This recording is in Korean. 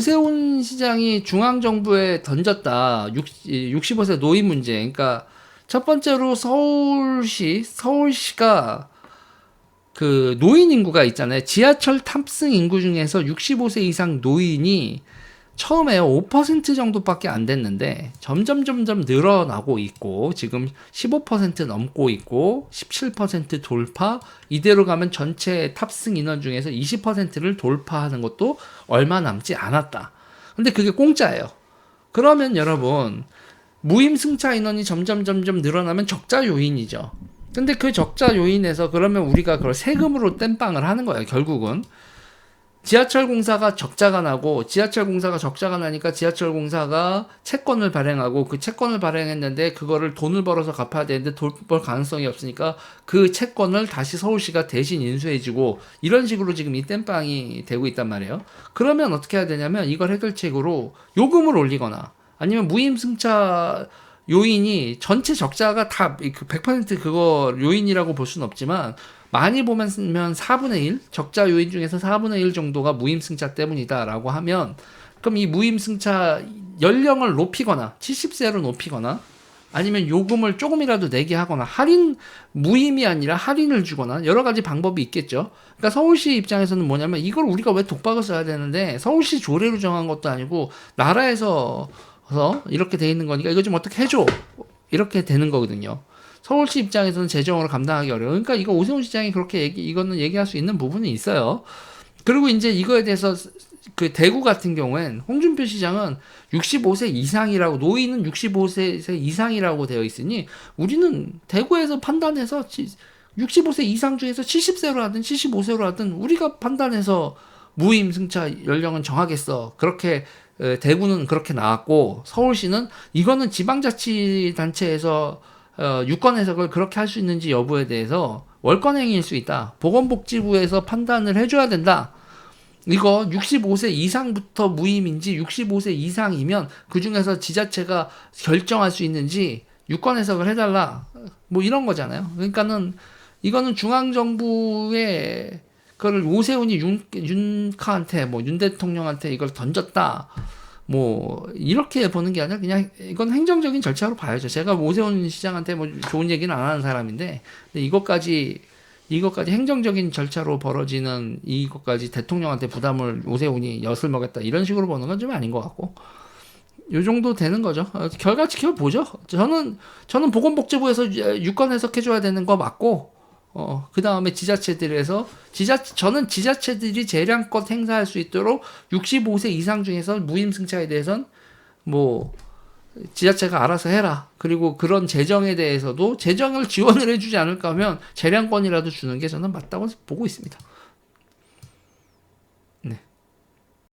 오세훈 시장이 중앙정부에 던졌다. 65세 노인 문제. 그러니까 첫 번째로 서울시, 서울시가 그 노인 인구가 있잖아요. 지하철 탑승 인구 중에서 65세 이상 노인이 처음에 5% 정도밖에 안 됐는데 점점 점점 늘어나고 있고 지금 15% 넘고 있고 17% 돌파 이대로 가면 전체 탑승 인원 중에서 20%를 돌파하는 것도 얼마 남지 않았다. 근데 그게 공짜예요. 그러면 여러분 무임승차 인원이 점점 점점 늘어나면 적자 요인이죠. 근데 그 적자 요인에서 그러면 우리가 그걸 세금으로 땜빵을 하는 거예요. 결국은 지하철 공사가 적자가 나고 지하철 공사가 적자가 나니까 지하철 공사가 채권을 발행하고 그 채권을 발행했는데 그거를 돈을 벌어서 갚아야 되는데 돈 벌 가능성이 없으니까 그 채권을 다시 서울시가 대신 인수해주고 이런 식으로 지금 이 땜빵이 되고 있단 말이에요. 그러면 어떻게 해야 되냐면 이걸 해결책으로 요금을 올리거나 아니면 무임승차 요인이 전체 적자가 다 100% 그거 요인이라고 볼 수는 없지만 많이 보면 4분의 1 적자 요인 중에서 4분의 1 정도가 무임승차 때문이다라고 하면 그럼 이 무임승차 연령을 높이거나 70세로 높이거나 아니면 요금을 조금이라도 내게 하거나 할인 무임이 아니라 할인을 주거나 여러 가지 방법이 있겠죠. 그러니까 서울시 입장에서는 뭐냐면 이걸 우리가 왜 독박을 써야 되는데 서울시 조례로 정한 것도 아니고 나라에서 이렇게 돼 있는 거니까 이거 좀 어떻게 해줘 이렇게 되는 거거든요. 서울시 입장에서는 재정으로 감당하기 어려워. 그러니까 이거 오세훈 시장이 그렇게 얘기, 이거는 얘기할 수 있는 부분이 있어요. 그리고 이제 이거에 대해서 그 대구 같은 경우엔 홍준표 시장은 65세 이상이라고 노인은 65세 이상이라고 되어 있으니 우리는 대구에서 판단해서 65세 이상 중에서 70세로 하든 75세로 하든 우리가 판단해서 무임 승차 연령은 정하겠어. 그렇게 대구는 그렇게 나왔고 서울시는 이거는 지방자치단체에서 어, 유권 해석을 그렇게 할 수 있는지 여부에 대해서 월권 행위일 수 있다. 보건복지부에서 판단을 해줘야 된다. 이거 65세 이상부터 무임인지 65세 이상이면 그 중에서 지자체가 결정할 수 있는지 유권 해석을 해달라. 뭐 이런 거잖아요. 그러니까는 이거는 중앙정부의 그걸 오세훈이 윤, 윤카한테 뭐 윤 대통령한테 이걸 던졌다. 뭐 이렇게 보는 게 아니라 그냥 이건 행정적인 절차로 봐야죠. 제가 오세훈 시장한테 뭐 좋은 얘기는 안 하는 사람인데 이것까지 이것까지 행정적인 절차로 벌어지는 이것까지 대통령한테 부담을 오세훈이 엿을 먹였다 이런 식으로 보는 건 좀 아닌 것 같고 요 정도 되는 거죠. 어, 결과 지켜보죠. 저는 저는 보건복지부에서 유권 해석해줘야 되는 거 맞고 어, 그 다음에 지자체들에서, 지자, 저는 지자체들이 재량껏 행사할 수 있도록 65세 이상 중에서 무임승차에 대해선 뭐, 지자체가 알아서 해라. 그리고 그런 재정에 대해서도 재정을 지원을 해주지 않을까 하면 재량권이라도 주는 게 저는 맞다고 보고 있습니다.